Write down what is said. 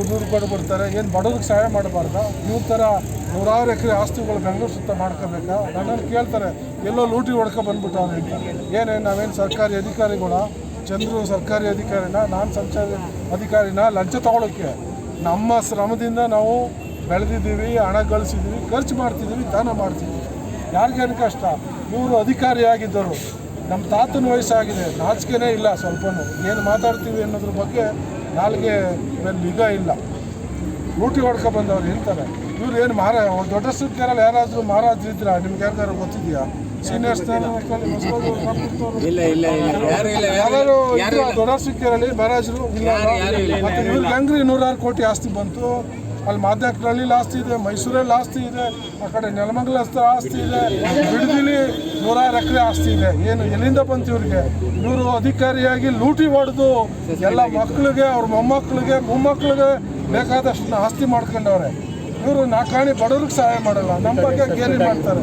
ಕುಡಿದು ಕೊಡ್ಬಿಡ್ತಾರೆ ಏನು ಬಡವ್ರಿಗೆ ಸಹಾಯ ಮಾಡಬಾರ್ದ? ಇವ್ರ ಥರ ನೂರಾರು ಎಕರೆ ಆಸ್ತಿಗಳು ಬೆಂಗಳೂರು ಸುತ್ತ ಮಾಡ್ಕೋಬೇಕಾ? ನನ್ನನ್ನು ಕೇಳ್ತಾರೆ, ಎಲ್ಲೋ ಲೂಟಿ ಹೊಡ್ಕೊ ಬಂದ್ಬಿಟ್ಟವ್ರೆ ಅಂತ. ಏನೇನು ನಾವೇನು ಸರ್ಕಾರಿ ಅಧಿಕಾರಿಗಳ, ಚಂದ್ರು ಸರ್ಕಾರಿ ಅಧಿಕಾರಿನ, ನಾನು ಸಂಚಾರ ಅಧಿಕಾರಿನ ಲಂಚ ತಗೊಳ್ಳೋಕ್ಕೆ ನಮ್ಮ ಶ್ರಮದಿಂದ ನಾವು ಬೆಳೆದಿದ್ದೀವಿ, ಹಣ ಗಳಿಸಿದ್ದೀವಿ, ಖರ್ಚು ಮಾಡ್ತಿದ್ದೀವಿ, ದಾನ ಮಾಡ್ತಿದ್ದೀವಿ. ಯಾರಿಗೇನು ಕಷ್ಟ? ಇವರು ಅಧಿಕಾರಿಯಾಗಿದ್ದರು ನಮ್ಮ ತಾತನ ವಯಸ್ಸಾಗಿದೆ. ನಾಚಿಕೆನೇ ಇಲ್ಲ ಸ್ವಲ್ಪನೂ. ಏನು ಮಾತಾಡ್ತೀವಿ ಅನ್ನೋದ್ರ ಬಗ್ಗೆ ನಾಲ್ಗೆ ಮೇಲೆ ನಿಗಾ ಇಲ್ಲ. ಊಟಿ ಹೊಡ್ಕೊ ಬಂದವ್ರು ಹೇಳ್ತಾರೆ. ಇವ್ರು ಏನು ಮಾರ ದೊಡ್ಡ ಸುತ್ತರಲ್ಲಿ ಯಾರಾದರೂ ಮಹಾರಾಜ್ ಇದ್ರ ನಿಮ್ಗೆ ಯಾರಿಗಾರು ಗೊತ್ತಿದೆಯಾ? ಸೀನಿಯರ್ಸ್ ಯಾರು ದೊಡ್ಡ ಸಿಕ್ಕಿರಲ್ಲಿ ಮಹಾರಾಜರು ಇಲ್ಲ ಮತ್ತೆ ಇವ್ರಿಗೆ ಹೆಂಗ್ರಿ ನೂರಾರು ಕೋಟಿ ಆಸ್ತಿ ಬಂತು. ಅಲ್ಲಿ ಮಾದ್ಯಾಕನಹಳ್ಳಿಲಿ ಆಸ್ತಿ ಇದೆ ಮೈಸೂರಲ್ಲಿ ಆಸ್ತಿ ಇದೆ ಆ ಕಡೆ ನೆಲಮಂಗಲ ಆಸ್ತಿ ಇದೆ ನೂರಾರು ಎಕರೆ ಆಸ್ತಿ ಇದೆ. ಏನು, ಎಲ್ಲಿಂದ ಬಂತು ಇವ್ರಿಗೆ? ಇವರು ಅಧಿಕಾರಿಯಾಗಿ ಲೂಟಿ ಹೊಡೆದು ಎಲ್ಲ ಮಕ್ಕಳಿಗೆ ಅವ್ರ ಮೊಮ್ಮಕ್ಕಳಿಗೆ ಮೊಮ್ಮಕ್ಕಳಿಗೆ ಬೇಕಾದಷ್ಟು ಆಸ್ತಿ ಮಾಡ್ಕೊಂಡವ್ರೆ. ಇವರು ನಾಕಾಣಿ ಬಡವ್ರಿಗೆ ಸಹಾಯ ಮಾಡಲ್ಲ. ನಮ್ಮ ಬಗ್ಗೆ ಗೇಲಿ ಮಾಡ್ತಾರೆ.